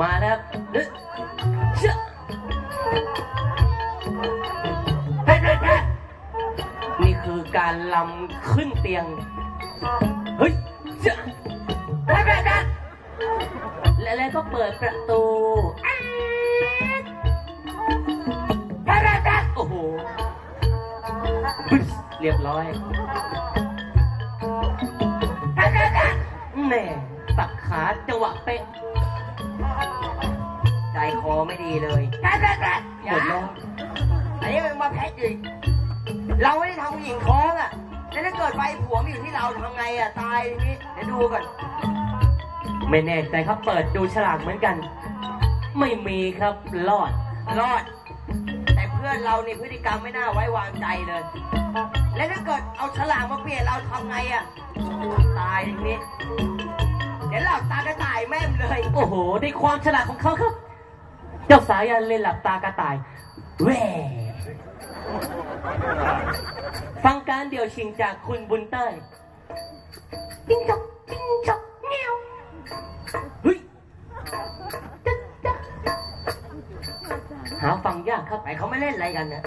มาแล้วเฮ้ยเฮ้ยเฮ้ยนี่คือการลำขึ้นเตียง เฮ้ยเฮ้ยเฮ้ยเฮ้ยแล้วแล้วก็เปิดประตูเฮ้ยเฮ้ยเฮ้ยโอ้โห เรียบร้อยแม่สับขาจังหวะเป๊ะ ใจคอไม่ดีเลยหมดแล้วอันนี้มันมาแพ็กอีกเราไม่ได้ทำผู้หญิงท้องอะแล้วถ้าเกิดไฟผัวมาอยู่ที่เราทำไงอะตายทีนี้เดี๋ยวดูก่อนไม่แน่ใจครับเปิดดูฉลากเหมือนกัน ไม่มีครับรอด รอด แต่เพื่อนเรานี่พฤติกรรมไม่น่าไว้วางใจเลย แล้วถ้าเกิดเอาฉลากมาเปลี่ยนเราทำไงอะตายทีนี้ เลยโอ้โห ในความฉลาดของเขาครับ เจ้าสายันเล่นหลับตากระต่ายแหวฟังการเดี่ยวชิงจากคุณบุญเต้ยจิ้งจกจิ้งจกเงี้ยวเฮ้ยจ๊ะจ๊ะหาฟังยากครับไอเขาไม่เล่นอะไรกันเนี่ย